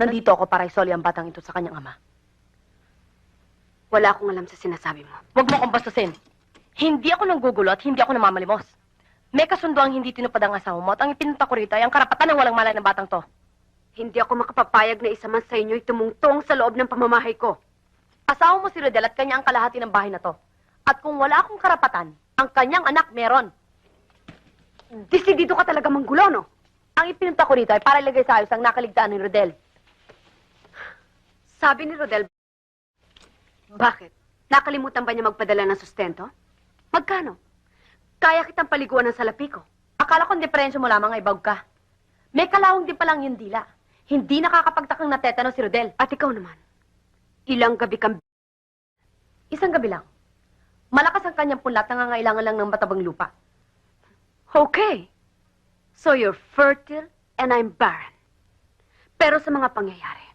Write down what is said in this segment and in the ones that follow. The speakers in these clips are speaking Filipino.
Nandito ako para isoli ang batang ito sa kanyang ama. Wala akong alam sa sinasabi mo. Huwag mo akong bastusin. Hindi ako nanggugulo at hindi ako namamalimos. May kasundo ang hindi tinupad ang asawa mo at ang ipinunta ko rito ay ang karapatan ng walang malay ng batang to. Hindi ako makapapayag na isa man sa inyo'y tumungtong sa loob ng pamamahay ko. Asawa mo si Rodel at kanya ang kalahati ng bahay na to. At kung wala akong karapatan, ang kanyang anak meron. Desidido ka talaga manggulo, no? Ang ipinunta ko rito ay para ilagay sa ayos ang nakaligtaan ni Rodel. Sabi ni Rodel, bakit? Nakalimutan ba niya magpadala ng sustento? Magkano? Kaya kitang paliguan ng salapi ko. Akala kong diferensya mo lamang ay bawg ka. May kalawang din palang yung dila. Hindi nakakapagtakang natetano si Rodel. At ikaw naman, ilang gabi kang... Isang gabi lang. Malakas ang kanyang punlat, nangangailangan lang ng matabang lupa. Okay. So you're fertile and I'm barren. Pero sa mga pangyayari,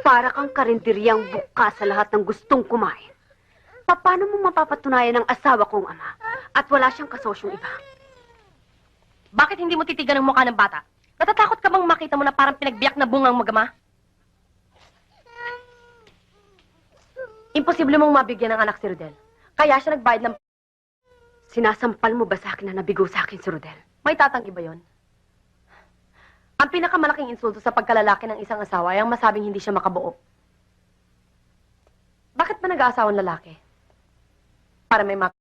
para kang karinderyang buka sa lahat ng gustong kumain. Paano mo mapapatunayan ng asawa kong ama at wala siyang kasosyong iba? Bakit hindi mo titigan ang mukha ng bata? Natatakot ka bang makita mo na parang pinagbiyak na bungang magama? Imposible mong mabigyan ng anak si Rodel. Kaya siya nagbayad ng... Sinasampal mo ba sa akin na nabigo sa akin si Rodel? May tatanggi ba yon? Ang pinakamalaking insulto sa pagkalalaki ng isang asawa ay ang masabing hindi siya makabuo. Bakit ba nag-aasawang lalaki? Para may mak...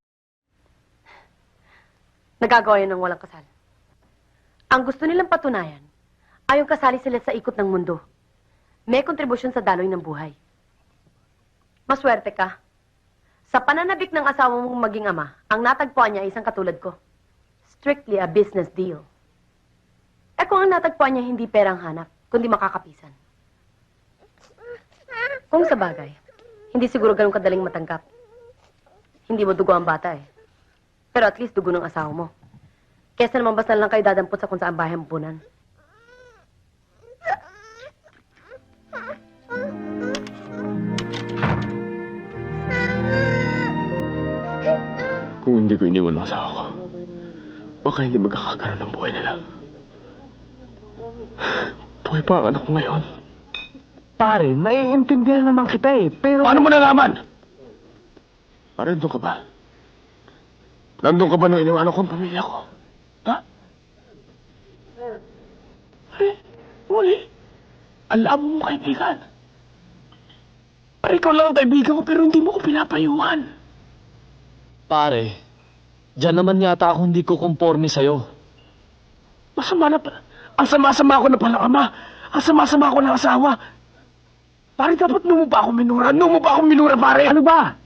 Nagagawa yun ng walang kasal. Ang gusto nilang patunayan ay yung kasali sila sa ikot ng mundo. May kontribusyon sa daloy ng buhay. Maswerte ka. Sa pananabik ng asawa mong maging ama, ang natagpuan niya ay isang katulad ko. Strictly a business deal. Kung ang natagpuan niya hindi perang hanap, kundi makakapisan. Kung sa bagay, hindi siguro ganun kadaling matanggap. Hindi mo dugo ang bata eh. Pero at least dugo ng asawa mo. Kesa naman basta lang kayo dadampot sa kung saan bahay hampunan. Kung hindi ko iniwan ang asawa ko, baka hindi magkakakaroon ng buhay nila. Buhay pa ang anak ko ngayon. Pare, naiintindihan naman kita eh. Pero... Paano mo nalaman? Pare, nandun ka ba? Nandun ka ba nung iniwanan ko ang pamilya ko? Ha? Pare, uli. Alam mo kaibigan. Pare, ikaw lang ang kaibigan ko pero hindi mo ko pinapayuhan. Pare, dyan naman yata ako hindi ko konforme sa'yo. Masama na pala. Ang sama-sama ko na pala ama. Ang sama-sama ko ng asawa. Pare, dapat nung mo pa ako minura. Nung mo pa ako minura, pare. Ano ba?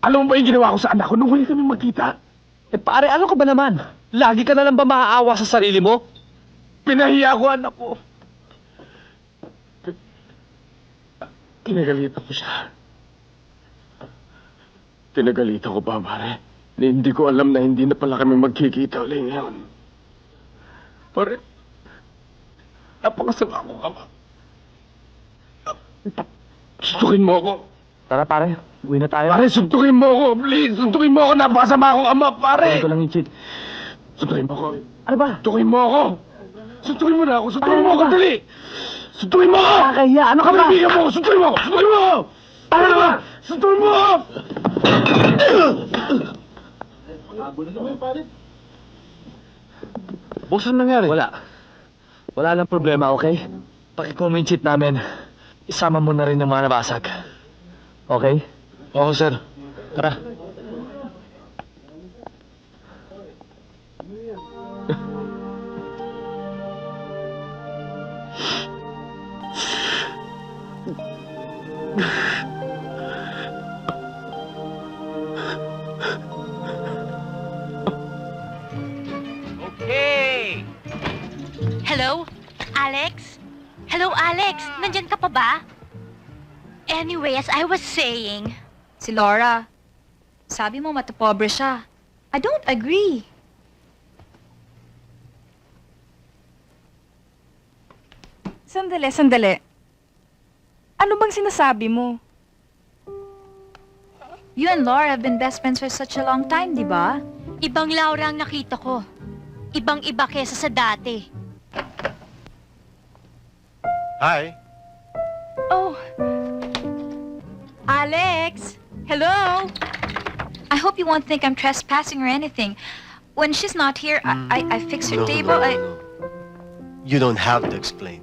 Alam mo ba yung ginawa ko sa anak ko nung huli kami magkita? Eh pare, ano ka ba naman? Lagi ka na lang ba maaawa sa sarili mo? Pinahiya ko anak ko. Pinagalitan ko siya. Pinagalitan ko pa, pare. Hindi ko alam na hindi na pala kami magkikita ulit ngayon. Pare, napakasama ko, ama. Suntukin mo ako. Tara pare, uwi na tayo. Pare, suntukin mo ako, please. Suntukin mo ako. Napakasama akong ama, pare. Ko lang yung cheat. Suntukin mo ako. Ano ba? Suntukin mo ako. Suntukin mo na ako. Suntukin mo ako, Ano ba? dali. Suntukin mo ako. Kaya, ano ka ba? Kaibigan mo ako. Suntukin mo ako. Suntukin mo ako. Ano ba? Suntukin mo ako. Boss, ano nangyari? Wala. Wala lang problema, okay? Paki-comment sheet namin. Isama mo na rin yung mga nabasag. Okay? Oo, sir. Tara. Hello, Alex? Nandyan ka pa ba? Anyway, as I was saying... Si Laura, sabi mo matapobre siya. I don't agree. Sandali, sandali. Ano bang sinasabi mo? You and Laura have been best friends for such a long time, di ba? Ibang Laura ang nakita ko. Ibang-iba kesa sa dati. Hi. Oh. Alex! Hello! I hope you won't think I'm trespassing or anything. When she's not here, I, I, I fix her No, table. no, I... no. You don't have to explain.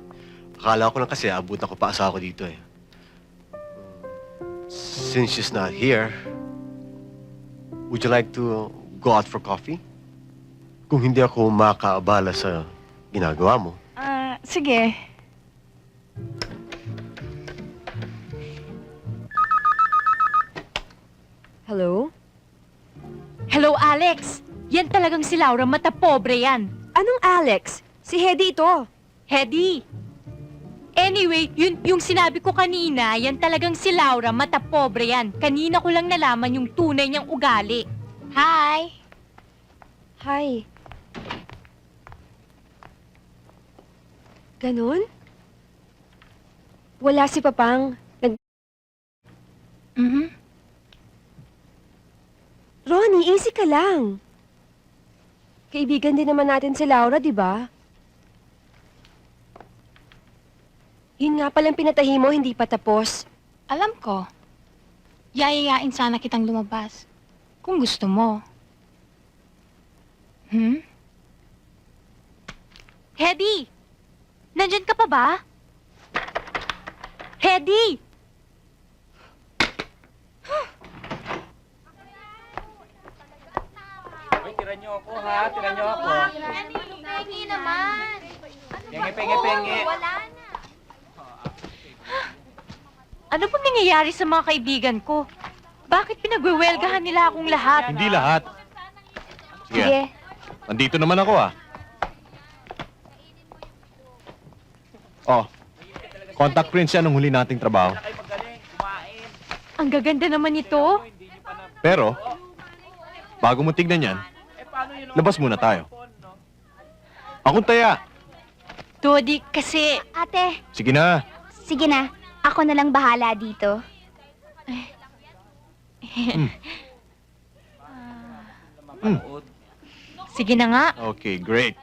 Akala ko lang kasi abutan ko pa asa ako dito eh. Since she's not here, would you like to go out for coffee? Kung hindi ako makaabala sa ginagawa mo. Ah, sige. Hello? Hello, Alex! Yan talagang si Laura, mata pobre yan. Anong Alex? Si Hedy ito. Hedy! Anyway, yun yung sinabi ko kanina, yan talagang si Laura, mata pobre yan. Kanina ko lang nalaman yung tunay niyang ugali. Hi! Hi. Ganon? Wala si Papang. Nag... Mhm. Ronnie, easy ka lang. Kaibigan din naman natin si Laura, di ba? Yun nga palang pinatahi mo, hindi pa tapos. Alam ko. Yayayain sana kitang lumabas. Kung gusto mo. Hmm? Hedy! Nandyan ka pa ba? Hedy! Tira nyo ako ha, tira nyo ako. Pengi naman. Penge, penge, penge. Wala na. Ano pong nangyayari sa mga kaibigan ko? Bakit pinagwewelgahan nila akong lahat? Hindi lahat. Sige. Nandito naman ako ah. Oh. Contact print siya nung huli nating trabaho. Ang gaganda naman ito. Pero, bago mo tignan yan, labas muna tayo. Akong taya. Dodi, kasi Ate, Sige na. sige na. Ako na lang bahala dito. sige na nga. Okay, great.